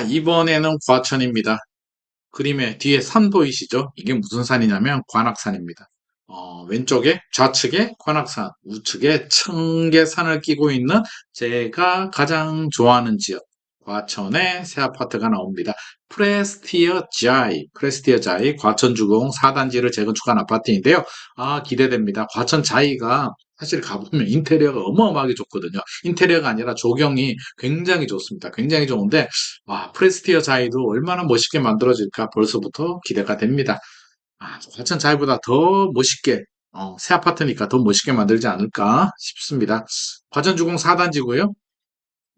자, 이번에는 과천입니다. 그림에 뒤에 산 보이시죠? 이게 무슨 산이냐면 관악산입니다. 어, 왼쪽에 좌측에 관악산, 우측에 청계산을 끼고 있는 제가 가장 좋아하는 지역 과천에 새 아파트가 나옵니다. 프레스티어 자이, 프레스티어 자이 과천 주공 4단지를 재건축한 아파트인데요. 아 기대됩니다. 과천 자이가 사실 가보면 인테리어가 어마어마하게 좋거든요. 인테리어가 아니라 조경이 굉장히 좋습니다. 굉장히 좋은데 와 프레스티어 자이도 얼마나 멋있게 만들어질까 벌써부터 기대가 됩니다. 아, 과천 자이보다 더 멋있게 어, 새 아파트니까 더 멋있게 만들지 않을까 싶습니다. 과천 주공 4단지고요.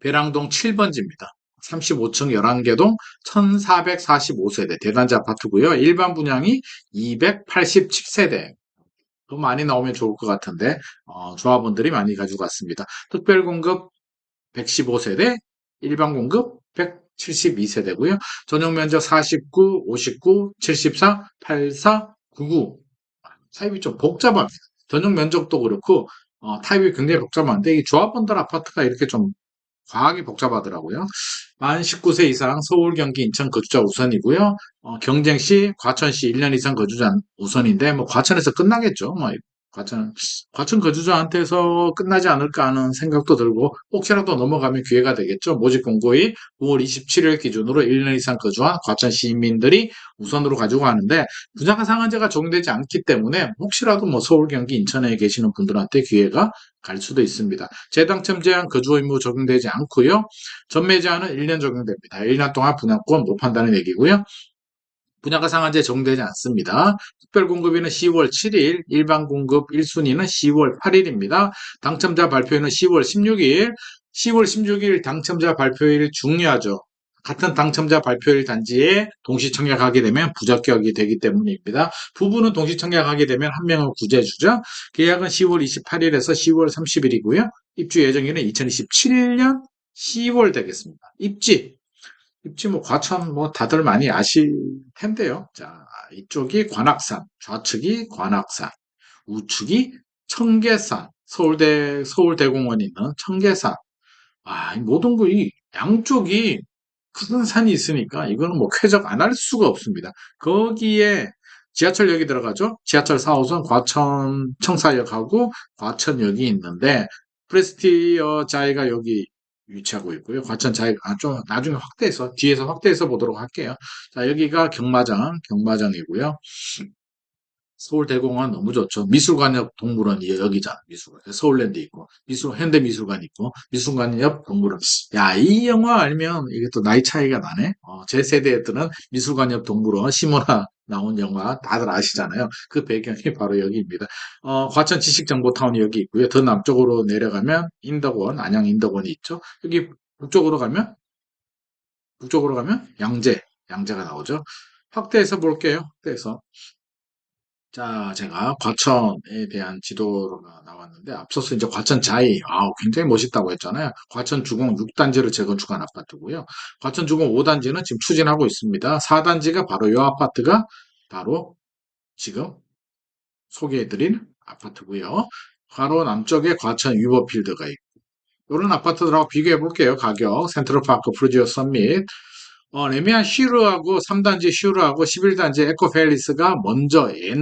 배랑동 7번지입니다. 35층 11개동 1445세대 대단지 아파트고요. 일반 분양이 287세대. 더 많이 나오면 좋을 것 같은데 어, 조합원들이 많이 가지고 갔습니다. 특별 공급 115세대, 일반 공급 172세대고요. 전용 면적 49, 59, 74, 84, 99. 타입이 좀 복잡합니다. 전용 면적도 그렇고 어, 타입이 굉장히 복잡한데 이 조합원들 아파트가 이렇게 좀 과하게 복잡하더라고요. 만 19세 이상 서울, 경기, 인천 거주자 우선이고요. 어, 경쟁시, 과천시 1년 이상 거주자 우선인데 뭐 과천에서 끝나겠죠. 뭐 과천, 과천 거주자한테서 끝나지 않을까 하는 생각도 들고 혹시라도 넘어가면 기회가 되겠죠. 모집 공고일 9월 27일 기준으로 1년 이상 거주한 과천 시민들이 우선으로 가지고 가는데 분양가 상한제가 적용되지 않기 때문에 혹시라도 뭐 서울, 경기, 인천에 계시는 분들한테 기회가 갈 수도 있습니다. 재당첨 제한 거주 의무 적용되지 않고요. 전매 제한은 1년 적용됩니다. 1년 동안 분양권 못 판다는 얘기고요. 분양가 상한제 적용되지 않습니다. 특별공급일은 10월 7일, 일반 공급 1순위는 10월 8일입니다. 당첨자 발표일은 10월 16일, 10월 16일 당첨자 발표일 중요하죠. 같은 당첨자 발표일 단지에 동시 청약하게 되면 부적격이 되기 때문입니다. 부부는 동시 청약하게 되면 한 명을 구제해주죠. 계약은 10월 28일에서 10월 30일이고요. 입주 예정일은 2027년 10월 되겠습니다. 입지 입지 뭐 과천 뭐 다들 많이 아실 텐데요. 자, 이쪽이 관악산, 좌측이 관악산, 우측이 청계산, 서울대 서울대공원이 있는 청계산. 아, 이 모든 거이 양쪽이 큰 산이 있으니까 이거는 뭐 쾌적 안 할 수가 없습니다. 거기에 지하철역이 들어가죠. 지하철 4호선 과천 청사역하고 과천역이 있는데 프레스티어 자이가 여기 위치하고 있고요. 과천 자이 아, 좀 나중에 확대해서 뒤에서 확대해서 보도록 할게요. 자 여기가 경마장 경마장이고요. 서울대공원 너무 좋죠. 미술관 옆 동물원이 여기잖아. 미술관. 서울랜드 있고, 미술, 현대미술관 있고, 미술관 옆 동물원. 야, 이 영화 알면 이게 또 나이 차이가 나네. 어, 제 세대들은 미술관 옆 동물원, 시모나 나온 영화 다들 아시잖아요. 그 배경이 바로 여기입니다. 어, 과천 지식정보타운이 여기 있고요. 더 남쪽으로 내려가면 인덕원, 안양 인덕원이 있죠. 여기 북쪽으로 가면, 북쪽으로 가면 양재, 양재가 나오죠. 확대해서 볼게요. 확대해서. 자, 제가 과천에 대한 지도가 나왔는데, 앞서서 이제 과천 자이, 아 굉장히 멋있다고 했잖아요. 과천 주공 6단지를 재건축한 아파트고요. 과천 주공 5단지는 지금 추진하고 있습니다. 4단지가 바로 이 아파트가 바로 지금 소개해드린 아파트고요. 바로 남쪽에 과천 위버필드가 있고, 이런 아파트들하고 비교해 볼게요. 가격, 센트럴파크 프루지오 썸밋, 어, 레미안 슈르하고 3단지 슈르하고 11단지 에코펠리스가 먼저 옛,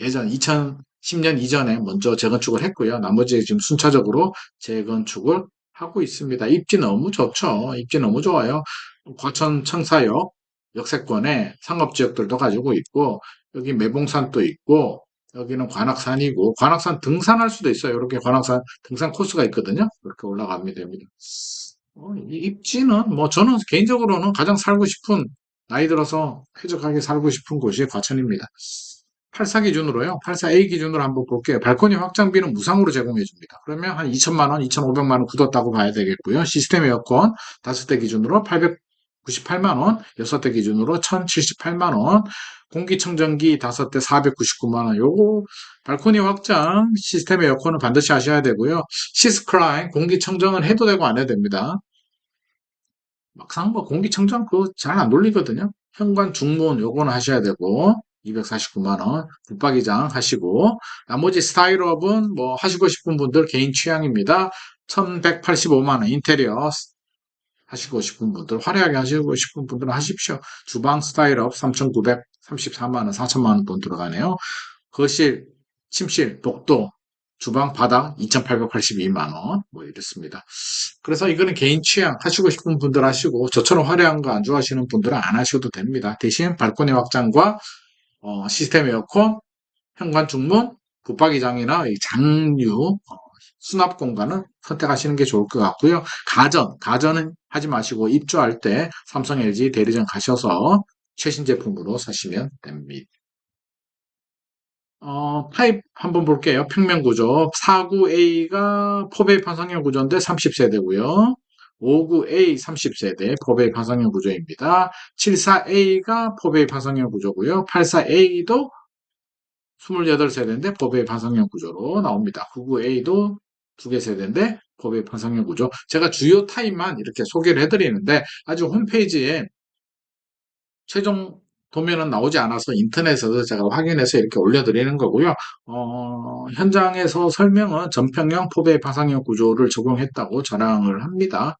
예전 2010년 이전에 먼저 재건축을 했고요. 나머지 지금 순차적으로 재건축을 하고 있습니다. 입지 너무 좋죠. 입지 너무 좋아요. 과천 청사역 역세권에 상업지역들도 가지고 있고 여기 매봉산도 있고 여기는 관악산이고 관악산 등산할 수도 있어요. 이렇게 관악산 등산 코스가 있거든요. 이렇게 올라가면 됩니다. 어, 이 입지는 뭐 저는 개인적으로는 가장 살고 싶은 나이 들어서 쾌적하게 살고 싶은 곳이 과천입니다. 84 기준으로요. 84A 기준으로 한번 볼게요. 발코니 확장비는 무상으로 제공해 줍니다. 그러면 한 2천만 원, 2,500만 원 굳었다고 봐야 되겠고요. 시스템 에어컨 5대 기준으로 898만 원, 6대 기준으로 1,078만 원, 공기청정기 5대 499만 원. 요거 발코니 확장 시스템 에어컨은 반드시 하셔야 되고요. 시스크라인 공기청정은 해도 되고 안 해도 됩니다. 막상 뭐 공기청정 그거 잘 안 돌리거든요. 현관 중문 요거는 하셔야 되고 249만원 붙박이장 하시고 나머지 스타일업은 뭐 하시고 싶은 분들 개인 취향입니다. 1185만원 인테리어 하시고 싶은 분들, 화려하게 하시고 싶은 분들은 하십시오. 주방 스타일업 3,934만원, 4천만원 돈 들어가네요. 거실, 침실, 복도, 주방 바닥 2,882만원, 뭐 이렇습니다. 그래서 이거는 개인 취향, 하시고 싶은 분들 하시고, 저처럼 화려한 거 안 좋아하시는 분들은 안 하셔도 됩니다. 대신 발코니 확장과 어, 시스템 에어컨, 현관 중문, 붙박이장이나 이 장류, 어, 수납 공간을 선택하시는 게 좋을 것 같고요. 가전, 가전은 하지 마시고 입주할 때 삼성, LG 대리점 가셔서 최신 제품으로 사시면 됩니다. 어, 타입 한번 볼게요. 평면 구조. 49A가 포베이 판 상형 구조인데 30세대고요. 59A 30세대 포베이 판상형 구조입니다. 74A가 포베이 판상형 구조고요. 84A도 28세대인데 포베이 판상형 구조로 나옵니다. 99A도 두 개 세대인데 포베이 판상형 구조. 제가 주요 타입만 이렇게 소개를 해드리는데 아직 홈페이지에 최종 도면은 나오지 않아서 인터넷에서 제가 확인해서 이렇게 올려드리는 거고요. 어, 현장에서 설명은 전평형 포베이 파상형 구조를 적용했다고 자랑을 합니다.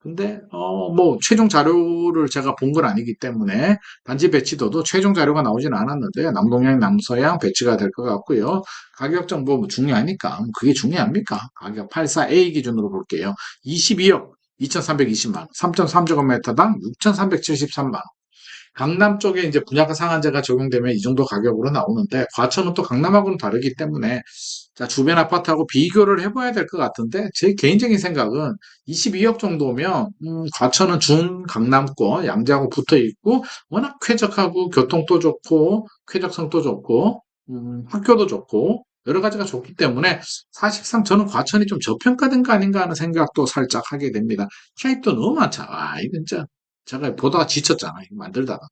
근데 어, 뭐 최종 자료를 제가 본 건 아니기 때문에 단지 배치도도 최종 자료가 나오진 않았는데 남동양 남서양 배치가 될 것 같고요. 가격 정보 뭐 중요하니까 뭐 그게 중요합니까? 가격 84A 기준으로 볼게요. 22억 2,320만 3.3제곱미터당 6,373만 강남 쪽에 이제 분양가 상한제가 적용되면 이 정도 가격으로 나오는데 과천은 또 강남하고는 다르기 때문에 자 주변 아파트하고 비교를 해봐야 될 것 같은데 제 개인적인 생각은 22억 정도면 음, 과천은 준 강남권 양재하고 붙어 있고 워낙 쾌적하고 교통도 좋고 쾌적성도 좋고 음, 학교도 좋고 여러 가지가 좋기 때문에 사실상 저는 과천이 좀 저평가된 거 아닌가 하는 생각도 살짝 하게 됩니다. 차이도 너무 많잖아. 아, 이건 진짜 제가 보다가 지쳤잖아. 이거 만들다가.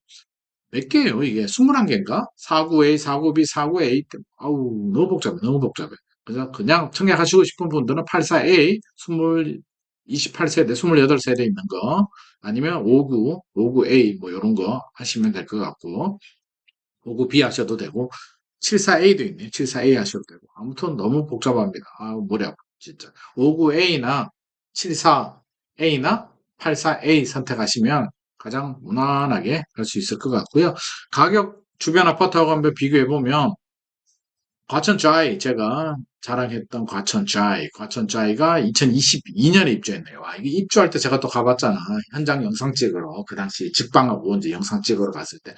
몇 개예요, 이게? 21개인가? 49A, 49B, 49A. 아우, 너무 복잡해, 너무 복잡해. 그래서 그냥 청약하시고 싶은 분들은 84A, 20, 28세대, 28세대 있는 거, 아니면 59, 59A, 뭐, 요런 거 하시면 될 것 같고, 59B 하셔도 되고, 74A도 있네요. 74A 하셔도 되고. 아무튼 너무 복잡합니다. 아, 머리 아파, 진짜. 59A나 74A나 84A 선택하시면 가장 무난하게 할 수 있을 것 같고요. 가격 주변 아파트하고 한번 비교해 보면 과천 좌이 제가 자랑했던 과천 좌이 과천 좌이가 2022년에 입주했네요. 와, 이게 입주할 때 제가 또 가봤잖아. 현장 영상 찍으러 그 당시 직방하고 이제 영상 찍으러 갔을 때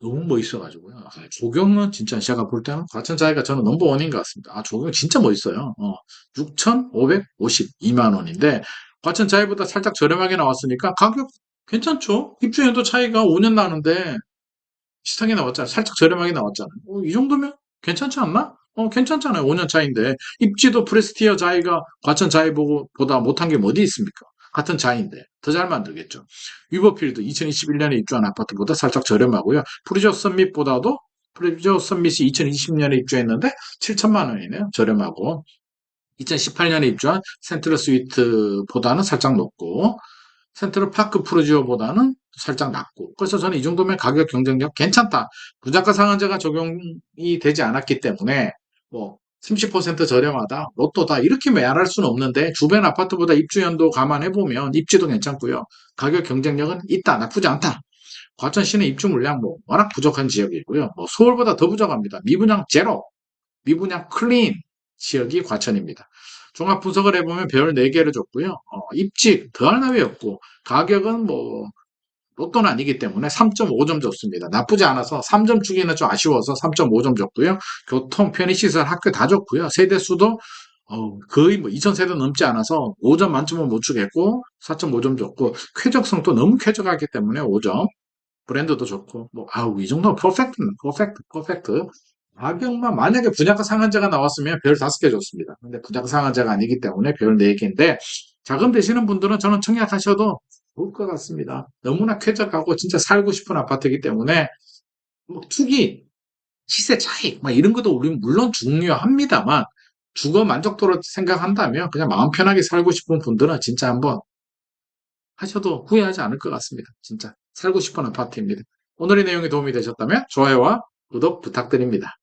너무 멋있어가지고요. 아, 조경은 진짜 제가 볼 때는 과천 자이가 저는 넘버원인 것 같습니다. 아, 조경 진짜 멋있어요. 어, 6,552만 원인데 과천 자이보다 살짝 저렴하게 나왔으니까 가격 괜찮죠? 입주연도 차이가 5년 나는데 비슷하게 나왔잖아요. 살짝 저렴하게 나왔잖아요. 어, 이 정도면 괜찮지 않나? 어, 괜찮잖아요. 5년 차인데. 입지도 프레스티어 자이가 과천 자이보다 못한 게 어디 있습니까? 같은 자인데 더 잘 만들겠죠. 위버필드 2021년에 입주한 아파트보다 살짝 저렴하고요. 프리저 썸밋보다도 프리저 썸밋이 2020년에 입주했는데 7천만 원이네요. 저렴하고 2018년에 입주한 센트럴 스위트보다는 살짝 높고 센트럴 파크 프로지오보다는 살짝 낮고 그래서 저는 이 정도면 가격 경쟁력 괜찮다. 분양가 상한제가 적용이 되지 않았기 때문에 뭐 30% 저렴하다, 로또다 이렇게 말할 수는 없는데 주변 아파트보다 입주 연도 감안해보면 입지도 괜찮고요. 가격 경쟁력은 있다, 나쁘지 않다. 과천시는 입주 물량 뭐 워낙 부족한 지역이고요. 뭐 서울보다 더 부족합니다. 미분양 제로, 미분양 클린 지역이 과천입니다. 종합 분석을 해보면 별 4개를 줬고요. 어, 입지 더할 나위 없고 가격은 뭐 로또는 아니기 때문에 3.5점 줬습니다. 나쁘지 않아서 3점 주기는 좀 아쉬워서 3.5점 줬고요. 교통, 편의시설, 학교 다 줬고요. 세대수도 어, 거의 뭐 2,000세대 넘지 않아서 5점 만점은 못 주겠고 4.5점 줬고 쾌적성도 너무 쾌적하기 때문에 5점 브랜드도 좋고 뭐 아우 이 정도면 퍼펙트는 퍼펙트 퍼펙트 가격만 만약에 분양가 상한제가 나왔으면 별 5개 줬습니다. 근데 분양가 상한제가 아니기 때문에 별 4개인데 자금 되시는 분들은 저는 청약하셔도 좋을 것 같습니다. 너무나 쾌적하고 진짜 살고 싶은 아파트이기 때문에 뭐 투기, 시세 차익 막 이런 것도 우리는 물론 중요합니다만 주거 만족도로 생각한다면 그냥 마음 편하게 살고 싶은 분들은 진짜 한번 하셔도 후회하지 않을 것 같습니다. 진짜 살고 싶은 아파트입니다. 오늘의 내용이 도움이 되셨다면 좋아요와 구독 부탁드립니다.